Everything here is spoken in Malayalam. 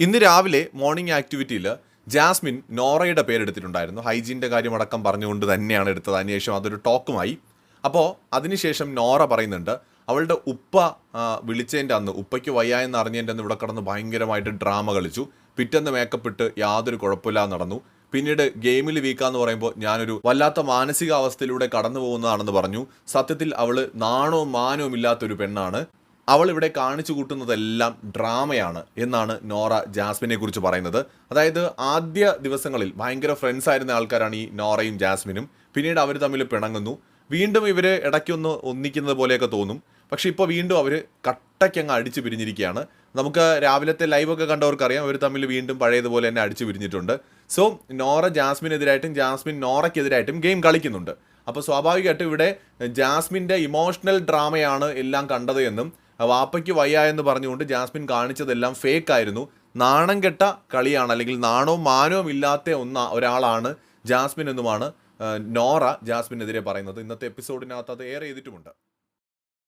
ഇന്ന് രാവിലെ മോർണിംഗ് ആക്ടിവിറ്റിയിൽ ജാസ്മിൻ നോറയുടെ പേരെടുത്തിട്ടുണ്ടായിരുന്നു. ഹൈജീന്റെ കാര്യമടക്കം പറഞ്ഞുകൊണ്ട് തന്നെയാണ് എടുത്തത്. അതിനുശേഷം അതൊരു ടോക്കുമായി. അപ്പോൾ അതിനുശേഷം നോറ പറയുന്നുണ്ട് അവളുടെ ഉപ്പ വിളിച്ചതിന്റെ അന്ന് ഉപ്പയ്ക്ക് വയ്യായെന്ന് അറിഞ്ഞതിന്റെ അന്ന് ഇവിടെ കിടന്ന് ഭയങ്കരമായിട്ട് ഡ്രാമ കളിച്ചു. പിറ്റേന്ന് മേക്കപ്പ് ഇട്ട് യാതൊരു കുഴപ്പമില്ലാതെ നടന്നു. പിന്നീട് ഗെയിമിൽ വീക്കാന്ന് പറയുമ്പോൾ ഞാനൊരു വല്ലാത്ത മാനസികാവസ്ഥയിലൂടെ കടന്നു പോകുന്നതാണെന്ന് പറഞ്ഞു. സത്യത്തിൽ അവൾ നാണവും മാനവും ഇല്ലാത്തൊരു പെണ്ണാണ്. അവൾ ഇവിടെ കാണിച്ചു കൂട്ടുന്നതെല്ലാം ഡ്രാമയാണ് എന്നാണ് നോറ ജാസ്മിനെ കുറിച്ച് പറയുന്നത്. അതായത് ആദ്യ ദിവസങ്ങളിൽ ഭയങ്കര ഫ്രണ്ട്സ് ആയിരുന്ന ആൾക്കാരാണ് ഈ നോറയും ജാസ്മിനും. പിന്നീട് അവർ തമ്മിൽ പിണങ്ങുന്നു. വീണ്ടും ഇവർ ഇടയ്ക്കൊന്ന് ഒന്നിക്കുന്നത് പോലെയൊക്കെ തോന്നും. പക്ഷെ ഇപ്പോൾ വീണ്ടും അവർ കട്ടയ്ക്കങ്ങ് അടിച്ചു പിരിഞ്ഞിരിക്കുകയാണ്. നമുക്ക് രാവിലത്തെ ലൈവൊക്കെ കണ്ടവർക്കറിയാം. അവർ തമ്മിൽ വീണ്ടും പഴയതുപോലെ തന്നെ അടിച്ചു പിരിഞ്ഞിട്ടുണ്ട്. സോ നോറ ജാസ്മിനെതിരായിട്ടും ജാസ്മിൻ നോറയ്ക്കെതിരായിട്ടും ഗെയിം കളിക്കുന്നുണ്ട്. അപ്പോൾ സ്വാഭാവികമായിട്ടും ഇവിടെ ജാസ്മിന്റെ ഇമോഷണൽ ഡ്രാമയാണ് എല്ലാം കണ്ടത് എന്നും വാപ്പയ്ക്ക് വയ്യ എന്ന് പറഞ്ഞുകൊണ്ട് ജാസ്മിൻ കാണിച്ചതെല്ലാം ഫേക്ക് ആയിരുന്നു. നാണം കെട്ട കളിയാണ് അല്ലെങ്കിൽ നാണവും മാനവും ഇല്ലാത്ത ഒന്ന ഒരാളാണ് ജാസ്മിൻ എന്നുമാണ് നോറ ജാസ്മിനെതിരെ പറയുന്നത്. ഇന്നത്തെ എപ്പിസോഡിനകത്ത് അത് ഏറെ ചെയ്തിട്ടുമുണ്ട്.